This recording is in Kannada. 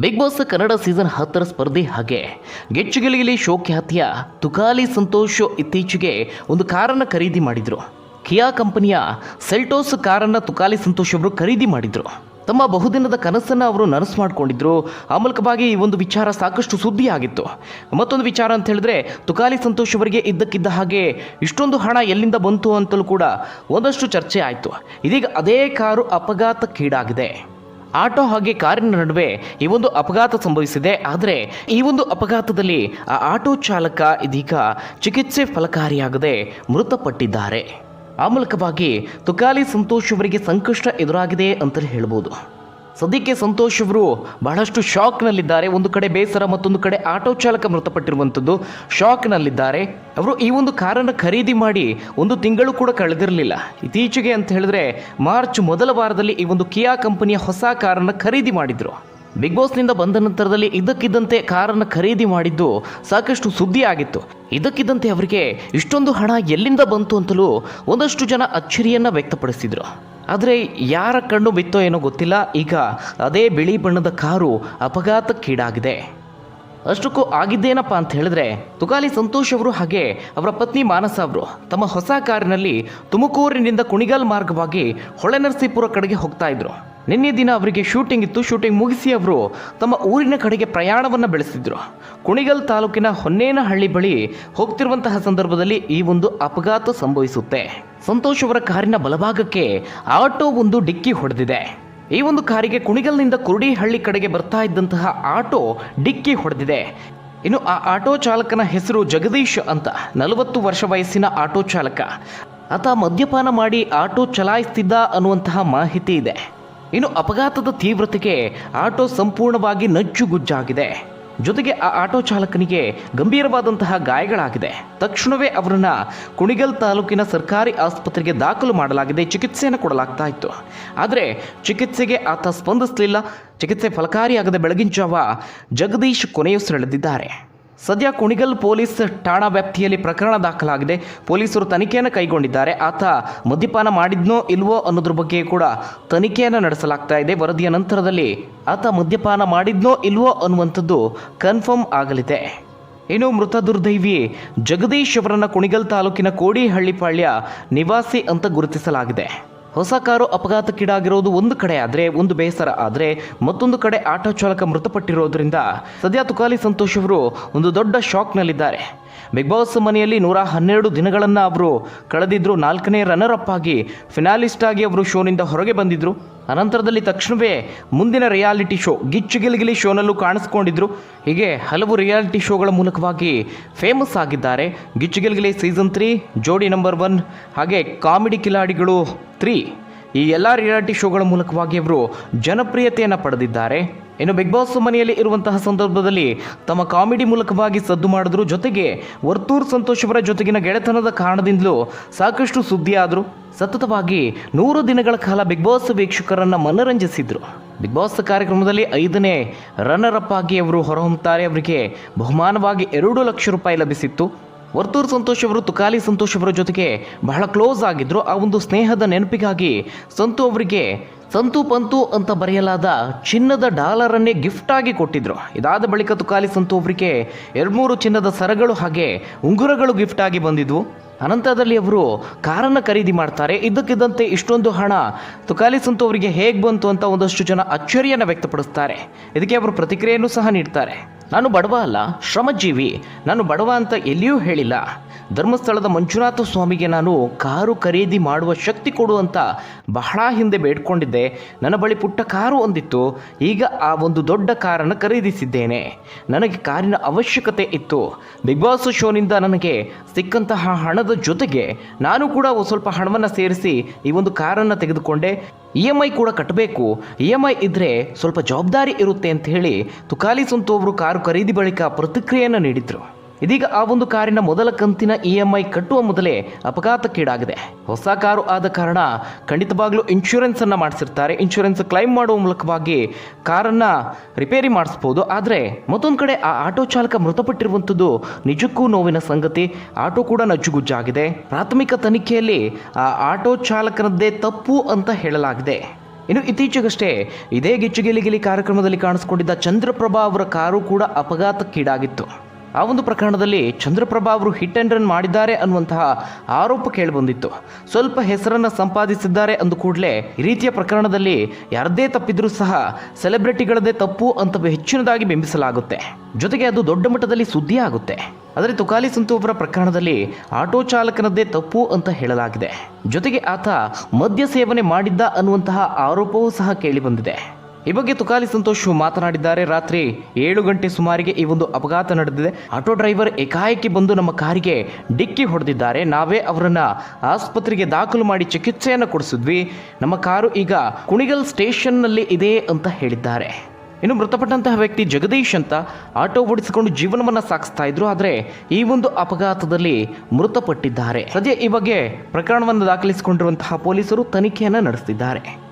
ಬಿಗ್ ಬಾಸ್ ಕನ್ನಡ ಸೀಸನ್ ಹತ್ತರ ಸ್ಪರ್ಧೆ ಹಾಗೆ. ಗೆಚ್ಚುಗೆಲಿಗಿಲಿ ಶೋ ಖ್ಯಾತಿಯ ತುಕಾಲಿ ಸಂತೋಷ್ ಇತ್ತೀಚೆಗೆ ಒಂದು ಕಾರನ್ನು ಖರೀದಿ ಮಾಡಿದ್ರು. ಕಿಯಾ ಕಂಪನಿಯ ಸೆಲ್ಟೋಸ್ ಕಾರನ್ನು ತುಕಾಲಿ ಸಂತೋಷ್ ಅವರು ಖರೀದಿ ಮಾಡಿದ್ರು. ತಮ್ಮ ಬಹುದಿನದ ಕನಸನ್ನು ಅವರು ನನಸು ಮಾಡಿಕೊಂಡಿದ್ರು. ಆ ಮೂಲಕವಾಗಿ ಈ ಒಂದು ವಿಚಾರ ಸಾಕಷ್ಟು ಸುದ್ದಿ ಆಗಿತ್ತು ಮತ್ತೊಂದು ವಿಚಾರ ಅಂತ ಹೇಳಿದ್ರೆ, ತುಕಾಲಿ ಸಂತೋಷ್ ಅವರಿಗೆ ಇದ್ದಕ್ಕಿದ್ದ ಹಾಗೆ ಇಷ್ಟೊಂದು ಹಣ ಎಲ್ಲಿಂದ ಬಂತು ಅಂತಲೂ ಕೂಡ ಒಂದಷ್ಟು ಚರ್ಚೆ ಆಯಿತು. ಇದೀಗ ಅದೇ ಕಾರು ಅಪಘಾತಕ್ಕೀಡಾಗಿದೆ. ಆಟೋ ಹಾಗೆ ಕಾರಿನ ನಡುವೆ ಈ ಒಂದು ಅಪಘಾತ ಸಂಭವಿಸಿದೆ. ಆದರೆ ಈ ಒಂದು ಅಪಘಾತದಲ್ಲಿ ಆ ಆಟೋ ಚಾಲಕ ಇದೀಗ ಚಿಕಿತ್ಸೆ ಫಲಕಾರಿಯಾಗದೆ ಮೃತಪಟ್ಟಿದ್ದಾರೆ. ಆ ಮೂಲಕವಾಗಿ ತುಕಾಲಿ ಸಂತೋಷ್ ಅವರಿಗೆ ಸಂಕಷ್ಟ ಎದುರಾಗಿದೆ ಅಂತಲೇ ಹೇಳ್ಬೋದು. ಸದ್ಯಕ್ಕೆ ಸಂತೋಷ್ ಅವರು ಬಹಳಷ್ಟು ಶಾಕ್ನಲ್ಲಿದ್ದಾರೆ. ಒಂದು ಕಡೆ ಬೇಸರ, ಮತ್ತೊಂದು ಕಡೆ ಆಟೋ ಚಾಲಕ ಮೃತಪಟ್ಟಿರುವಂಥದ್ದು ಶಾಕ್ನಲ್ಲಿದ್ದಾರೆ. ಅವರು ಈ ಒಂದು ಕಾರನ್ನು ಖರೀದಿ ಮಾಡಿ ಒಂದು ತಿಂಗಳು ಕೂಡ ಕಳೆದಿರಲಿಲ್ಲ. ಇತ್ತೀಚೆಗೆ ಅಂತ ಹೇಳಿದ್ರೆ ಮಾರ್ಚ್ ಮೊದಲ ವಾರದಲ್ಲಿ ಈ ಒಂದು ಕಿಯಾ ಕಂಪನಿಯ ಹೊಸ ಕಾರನ್ನು ಖರೀದಿ ಮಾಡಿದ್ರು. ಬಿಗ್ ಬಾಸ್ನಿಂದ ಬಂದ ನಂತರದಲ್ಲಿ ಇದ್ದಕ್ಕಿದ್ದಂತೆ ಕಾರನ್ನು ಖರೀದಿ ಮಾಡಿದ್ದು ಸಾಕಷ್ಟು ಸುದ್ದಿ ಆಗಿತ್ತು ಇದಕ್ಕಿದ್ದಂತೆ ಅವರಿಗೆ ಇಷ್ಟೊಂದು ಹಣ ಎಲ್ಲಿಂದ ಬಂತು ಅಂತಲೂ ಒಂದಷ್ಟು ಜನ ಅಚ್ಚರಿಯನ್ನು ವ್ಯಕ್ತಪಡಿಸಿದ್ರು. ಆದರೆ ಯಾರ ಕಣ್ಣು ಬಿತ್ತೋ ಏನೋ ಗೊತ್ತಿಲ್ಲ, ಈಗ ಅದೇ ಬಿಳಿ ಬಣ್ಣದ ಕಾರು ಅಪಘಾತಕ್ಕೀಡಾಗಿದೆ. ಅಷ್ಟಕ್ಕೂ ಆಗಿದ್ದೇನಪ್ಪ ಅಂತ ಹೇಳಿದ್ರೆ ತುಕಾಲಿ ಸಂತೋಷ್ ಅವರು ಹಾಗೆ ಅವರ ಪತ್ನಿ ಮಾನಸ ಅವರು ತಮ್ಮ ಹೊಸ ಕಾರಿನಲ್ಲಿ ತುಮಕೂರಿನಿಂದ ಕುಣಿಗಲ್ ಮಾರ್ಗವಾಗಿ ಹೊಳೆನರಸೀಪುರ ಕಡೆಗೆ ಹೋಗ್ತಾ ಇದ್ರು. ನಿನ್ನೆ ದಿನ ಅವರಿಗೆ ಶೂಟಿಂಗ್ ಇತ್ತು. ಶೂಟಿಂಗ್ ಮುಗಿಸಿ ಅವರು ತಮ್ಮ ಊರಿನ ಕಡೆಗೆ ಪ್ರಯಾಣವನ್ನು ಬೆಳೆಸಿದ್ರು. ಕುಣಿಗಲ್ ತಾಲೂಕಿನ ಹೊನ್ನೇನಹಳ್ಳಿ ಬಳಿ ಹೋಗ್ತಿರುವಂತಹ ಸಂದರ್ಭದಲ್ಲಿ ಈ ಒಂದು ಅಪಘಾತ ಸಂಭವಿಸುತ್ತೆ. ಸಂತೋಷ್ ಅವರ ಕಾರಿನ ಬಲಭಾಗಕ್ಕೆ ಆಟೋ ಒಂದು ಡಿಕ್ಕಿ ಹೊಡೆದಿದೆ. ಈ ಒಂದು ಕಾರಿಗೆ ಕುಣಿಗಲ್ನಿಂದ ಕುರುಡಿಹಳ್ಳಿ ಕಡೆಗೆ ಬರ್ತಾ ಇದ್ದಂತಹ ಆಟೋ ಡಿಕ್ಕಿ ಹೊಡೆದಿದೆ. ಇನ್ನು ಆ ಆಟೋ ಚಾಲಕನ ಹೆಸರು ಜಗದೀಶ್ ಅಂತ. ನಲವತ್ತು ವರ್ಷ ವಯಸ್ಸಿನ ಆಟೋ ಚಾಲಕ. ಆತ ಮದ್ಯಪಾನ ಮಾಡಿ ಆಟೋ ಚಲಾಯಿಸ್ತಿದ್ದ ಅನ್ನುವಂತಹ ಮಾಹಿತಿ ಇದೆ. ಇನ್ನು ಅಪಘಾತದ ತೀವ್ರತೆಗೆ ಆಟೋ ಸಂಪೂರ್ಣವಾಗಿ ನಜ್ಜುಗುಜ್ಜಾಗಿದೆ. ಜೊತೆಗೆ ಆ ಆಟೋ ಚಾಲಕನಿಗೆ ಗಂಭೀರವಾದಂತಹ ಗಾಯಗಳಾಗಿದೆ. ತಕ್ಷಣವೇ ಅವರನ್ನು ಕುಣಿಗಲ್ ತಾಲೂಕಿನ ಸರ್ಕಾರಿ ಆಸ್ಪತ್ರೆಗೆ ದಾಖಲು ಮಾಡಲಾಗಿದೆ, ಚಿಕಿತ್ಸೆಯನ್ನು ಕೊಡಲಾಗ್ತಾ ಇತ್ತು. ಆದರೆ ಚಿಕಿತ್ಸೆಗೆ ಆತ ಸ್ಪಂದಿಸಲಿಲ್ಲ. ಚಿಕಿತ್ಸೆ ಫಲಕಾರಿಯಾಗದ ಬೆಳಗಿನ ಜಾವ ಜಗದೀಶ್ ಕೊನೆಯುಸಿರೆಳೆದಿದ್ದಾರೆ. ಸದ್ಯ ಕುಣಿಗಲ್ ಪೊಲೀಸ್ ಠಾಣಾ ವ್ಯಾಪ್ತಿಯಲ್ಲಿ ಪ್ರಕರಣ ದಾಖಲಾಗಿದೆ. ಪೊಲೀಸರು ತನಿಖೆಯನ್ನು ಕೈಗೊಂಡಿದ್ದಾರೆ. ಆತ ಮದ್ಯಪಾನ ಮಾಡಿದ್ನೋ ಇಲ್ವೋ ಅನ್ನೋದ್ರ ಬಗ್ಗೆ ಕೂಡ ತನಿಖೆಯನ್ನು ನಡೆಸಲಾಗ್ತಾ ಇದೆ. ವರದಿಯ ನಂತರದಲ್ಲಿ ಆತ ಮದ್ಯಪಾನ ಮಾಡಿದ್ನೋ ಇಲ್ವೋ ಅನ್ನುವಂಥದ್ದು ಕನ್ಫರ್ಮ್ ಆಗಲಿದೆ. ಇನ್ನು ಮೃತ ದುರ್ದೈವಿ ಜಗದೀಶ್ ಅವರನ್ನು ಕುಣಿಗಲ್ ತಾಲೂಕಿನ ಕೋಡಿಹಳ್ಳಿಪಾಳ್ಯ ನಿವಾಸಿ ಅಂತ ಗುರುತಿಸಲಾಗಿದೆ. ಹೊಸ ಕಾರು ಅಪಘಾತಕ್ಕೀಡಾಗಿರೋದು ಒಂದು ಕಡೆ ಆದರೆ, ಒಂದು ಬೇಸರ ಆದರೆ, ಮತ್ತೊಂದು ಕಡೆ ಆಟೋ ಚಾಲಕ ಮೃತಪಟ್ಟಿರೋದ್ರಿಂದ ಸದ್ಯ ತುಕಾಲಿ ಸಂತೋಷ್ ಅವರು ಒಂದು ದೊಡ್ಡ ಶಾಕ್ನಲ್ಲಿದ್ದಾರೆ. ಬಿಗ್ ಬಾಸ್ ಮನೆಯಲ್ಲಿ ನೂರ ಹನ್ನೆರಡು ದಿನಗಳನ್ನು ಅವರು ಕಳೆದಿದ್ದರು ನಾಲ್ಕನೇ ರನ್ನರ್ ಅಪ್ ಆಗಿ ಫಿನಾಲಿಸ್ಟ್ ಆಗಿ ಅವರು ಶೋನಿಂದ ಹೊರಗೆ ಬಂದಿದ್ರು. ಅನಂತರದಲ್ಲಿ ತಕ್ಷಣವೇ ಮುಂದಿನ ರಿಯಾಲಿಟಿ ಶೋ, ಗಿಚ್ಚು ಗಿಲಿಗಿಲಿ ಶೋನಲ್ಲೂ ಕಾಣಿಸ್ಕೊಂಡಿದ್ರು. ಹೀಗೆ ಹಲವು ರಿಯಾಲಿಟಿ ಶೋಗಳ ಮೂಲಕವಾಗಿ ಫೇಮಸ್ ಆಗಿದ್ದಾರೆ. Gichchi Giligili season three, Jodi number one, ಹಾಗೆ ಕಾಮಿಡಿ ಕಿಲಾಡಿಗಳು ತ್ರೀ. ಈ ಎಲ್ಲ ರಿಯಾಲಿಟಿ ಶೋಗಳ ಮೂಲಕವಾಗಿ ಅವರು ಜನಪ್ರಿಯತೆಯನ್ನು ಪಡೆದಿದ್ದಾರೆ. ಇನ್ನು ಬಿಗ್ ಬಾಸ್ ಮನೆಯಲ್ಲಿ ಇರುವಂತಹ ಸಂದರ್ಭದಲ್ಲಿ ತಮ್ಮ ಕಾಮಿಡಿ ಮೂಲಕವಾಗಿ ಸದ್ದು ಮಾಡಿದ್ರು. ಜೊತೆಗೆ ವರ್ತೂರ್ ಸಂತೋಷ್ ಅವರ ಜೊತೆಗಿನ ಗೆಳೆತನದ ಕಾರಣದಿಂದಲೂ ಸಾಕಷ್ಟು ಸುದ್ದಿಯಾದರು. ಸತತವಾಗಿ ನೂರು ದಿನಗಳ ಕಾಲ ಬಿಗ್ ಬಾಸ್ ವೀಕ್ಷಕರನ್ನು ಮನರಂಜಿಸಿದ್ರು. ಬಿಗ್ ಬಾಸ್ ಕಾರ್ಯಕ್ರಮದಲ್ಲಿ ಐದನೇ ರನ್ನರ್ ಅಪ್ ಆಗಿ ಅವರು ಹೊರಹೊಮ್ಮುತ್ತಾರೆ ಅವರಿಗೆ ಬಹುಮಾನವಾಗಿ ಎರಡು ಲಕ್ಷ ರೂಪಾಯಿ ಲಭಿಸಿತ್ತು. ವರ್ತೂರು ಸಂತೋಷ್ ಅವರು, ತುಕಾಲಿ ಸಂತೋಷ್ ಅವರ ಜೊತೆಗೆ ಬಹಳ ಕ್ಲೋಸ್ ಆಗಿದ್ದರು ಆ ಒಂದು ಸ್ನೇಹದ ನೆನಪಿಗಾಗಿ ಸಂತು ಅವರಿಗೆ ಸಂತು ಪಂತು ಅಂತ ಬರೆಯಲಾದ ಚಿನ್ನದ ಡಾಲರನ್ನೇ ಗಿಫ್ಟ್ ಆಗಿ ಕೊಟ್ಟಿದ್ರು. ಇದಾದ ಬಳಿಕ ತುಕಾಲಿ ಸಂತು ಅವರಿಗೆ ಎರಡ್ಮೂರು ಚಿನ್ನದ ಸರಗಳು ಹಾಗೆ ಉಂಗುರಗಳು ಗಿಫ್ಟ್ ಆಗಿ ಬಂದಿದ್ವು. ಅನಂತರದಲ್ಲಿ ಅವರು ಕಾರನ್ನು ಖರೀದಿ ಮಾಡ್ತಾರೆ. ಇದ್ದಕ್ಕಿದ್ದಂತೆ ಇಷ್ಟೊಂದು ಹಣ ತುಕಾಲಿ ಸಂತು ಅವರಿಗೆ ಹೇಗೆ ಬಂತು ಅಂತ ಒಂದಷ್ಟು ಜನ ಅಚ್ಚರಿಯನ್ನು ವ್ಯಕ್ತಪಡಿಸ್ತಾರೆ. ಇದಕ್ಕೆ ಅವರು ಪ್ರತಿಕ್ರಿಯೆಯನ್ನು ಸಹ ನೀಡ್ತಾರೆ. ನಾನು ಬಡವ ಅಲ್ಲ, ಶ್ರಮಜೀವಿ. ನಾನು ಬಡವ ಅಂತ ಎಲ್ಲಿಯೂ ಹೇಳಿಲ್ಲ. ಧರ್ಮಸ್ಥಳದ ಮಂಜುನಾಥ ಸ್ವಾಮಿಗೆ ನಾನು ಕಾರು ಖರೀದಿ ಮಾಡುವ ಶಕ್ತಿ ಕೊಡುವಂತ ಬಹಳ ಹಿಂದೆ ಬೇಡ್ಕೊಂಡಿದ್ದೆ. ನನ್ನ ಬಳಿ ಪುಟ್ಟ ಕಾರು ಒಂದಿತ್ತು ಈಗ ಆ ಒಂದು ದೊಡ್ಡ ಕಾರನ್ನು ಖರೀದಿಸಿದ್ದೇನೆ. ನನಗೆ ಕಾರಿನ ಅವಶ್ಯಕತೆ ಇತ್ತು. ಬಿಗ್ ಬಾಸ್ ಶೋನಿಂದ ನನಗೆ ಸಿಕ್ಕಂತಹ ಹಣದ ಜೊತೆಗೆ ನಾನು ಕೂಡ ಸ್ವಲ್ಪ ಹಣವನ್ನು ಸೇರಿಸಿ ಈ ಒಂದು ಕಾರನ್ನು ತೆಗೆದುಕೊಂಡೆ. ಇ ಎಂ ಐ ಕೂಡ ಕಟ್ಟಬೇಕು. ಇ ಎಂ ಐ ಇದ್ದರೆ ಸ್ವಲ್ಪ ಜವಾಬ್ದಾರಿ ಇರುತ್ತೆ ಅಂತ ಹೇಳಿ ತುಕಾಲಿ ಸಂತು ಅವರು ಕಾರು ಖರೀದಿ ಬಳಿಕ ಪ್ರತಿಕ್ರಿಯೆಯನ್ನು ನೀಡಿದರು. ಇದೀಗ ಆ ಒಂದು ಕಾರಿನ ಮೊದಲ ಕಂತಿನ ಇ ಎಂ ಐ ಕಟ್ಟುವ ಮೊದಲೇ ಅಪಘಾತಕ್ಕೀಡಾಗಿದೆ. ಹೊಸ ಕಾರು ಆದ ಕಾರಣ ಖಂಡಿತವಾಗ್ಲೂ ಇನ್ಶೂರೆನ್ಸ್ ಅನ್ನ ಮಾಡಿಸಿರ್ತಾರೆ. ಇನ್ಶೂರೆನ್ಸ್ ಕ್ಲೈಮ್ ಮಾಡುವ ಮೂಲಕವಾಗಿ ಕಾರನ್ನ ರಿಪೇರಿ ಮಾಡಿಸ್ಬೋದು. ಆದರೆ ಮತ್ತೊಂದು ಕಡೆ ಆ ಆಟೋ ಚಾಲಕ ಮೃತಪಟ್ಟಿರುವಂಥದ್ದು ನಿಜಕ್ಕೂ ನೋವಿನ ಸಂಗತಿ. ಆಟೋ ಕೂಡ ನಜ್ಜುಗುಜ್ಜಾಗಿದೆ. ಪ್ರಾಥಮಿಕ ತನಿಖೆಯಲ್ಲಿ ಆ ಆಟೋ ಚಾಲಕನದ್ದೇ ತಪ್ಪು ಅಂತ ಹೇಳಲಾಗಿದೆ. ಇನ್ನು ಇತ್ತೀಚೆಗಷ್ಟೇ ಇದೇ ಗಿಚ್ಚುಗಿಲಿಗಿಲಿ ಕಾರ್ಯಕ್ರಮದಲ್ಲಿ ಕಾಣಿಸಿಕೊಂಡಿದ್ದ ಚಂದ್ರಪ್ರಭಾ ಅವರ ಕಾರು ಕೂಡ ಅಪಘಾತಕ್ಕೀಡಾಗಿತ್ತು. ಆ ಒಂದು ಪ್ರಕರಣದಲ್ಲಿ ಚಂದ್ರಪ್ರಭಾ ಅವರು ಹಿಟ್ ಆ್ಯಂಡ್ ರನ್ ಮಾಡಿದ್ದಾರೆ ಅನ್ನುವಂತಹ ಆರೋಪ ಕೇಳಿಬಂದಿತ್ತು. ಸ್ವಲ್ಪ ಹೆಸರನ್ನು ಸಂಪಾದಿಸಿದ್ದಾರೆ ಅಂದ ಕೂಡಲೇ ಈ ರೀತಿಯ ಪ್ರಕರಣದಲ್ಲಿ ಯಾರದೇ ತಪ್ಪಿದ್ರೂ ಸಹ ಸೆಲೆಬ್ರಿಟಿಗಳದೇ ತಪ್ಪು ಅಂತ ಹೆಚ್ಚಿನದಾಗಿ ಬಿಂಬಿಸಲಾಗುತ್ತೆ. ಜೊತೆಗೆ ಅದು ದೊಡ್ಡ ಮಟ್ಟದಲ್ಲಿ ಸುದ್ದಿ ಆಗುತ್ತೆ. ಆದರೆ ತುಕಾಲಿ ಸಂತು ಅವರ ಪ್ರಕರಣದಲ್ಲಿ ಆಟೋ ಚಾಲಕನದ್ದೇ ತಪ್ಪು ಅಂತ ಹೇಳಲಾಗಿದೆ. ಜೊತೆಗೆ ಆತ ಮದ್ಯ ಸೇವನೆ ಮಾಡಿದ್ದ ಅನ್ನುವಂತಹ ಆರೋಪವೂ ಸಹ ಕೇಳಿಬಂದಿದೆ. ಈ ಬಗ್ಗೆ ತುಕಾಲಿ ಸಂತೋಷ್ ಮಾತನಾಡಿದ್ದಾರೆ. ರಾತ್ರಿ ಏಳು ಗಂಟೆ ಸುಮಾರಿಗೆ ಈ ಒಂದು ಅಪಘಾತ ನಡೆದಿದೆ. ಆಟೋ ಡ್ರೈವರ್ ಏಕಾಏಕಿ ಬಂದು ನಮ್ಮ ಕಾರಿಗೆ ಡಿಕ್ಕಿ ಹೊಡೆದಿದ್ದಾರೆ. ನಾವೇ ಅವರನ್ನ ಆಸ್ಪತ್ರೆಗೆ ದಾಖಲು ಮಾಡಿ ಚಿಕಿತ್ಸೆಯನ್ನು ಕೊಡಿಸಿದ್ವಿ. ನಮ್ಮ ಕಾರು ಈಗ ಕುಣಿಗಲ್ ಸ್ಟೇಷನ್ನಲ್ಲಿ ಇದೆ ಅಂತ ಹೇಳಿದ್ದಾರೆ. ಇನ್ನು ಮೃತಪಟ್ಟಂತಹ ವ್ಯಕ್ತಿ ಜಗದೀಶ್ ಅಂತ ಆಟೋ ಓಡಿಸಿಕೊಂಡು ಜೀವನವನ್ನ ಸಾಗಿಸ್ತಾ ಇದ್ರು. ಆದರೆ ಈ ಒಂದು ಅಪಘಾತದಲ್ಲಿ ಮೃತಪಟ್ಟಿದ್ದಾರೆ. ಸದ್ಯ ಈ ಬಗ್ಗೆ ಪ್ರಕರಣವನ್ನು ದಾಖಲಿಸಿಕೊಂಡಿರುವಂತಹ ಪೊಲೀಸರು ತನಿಖೆಯನ್ನು ನಡೆಸುತ್ತಿದ್ದಾರೆ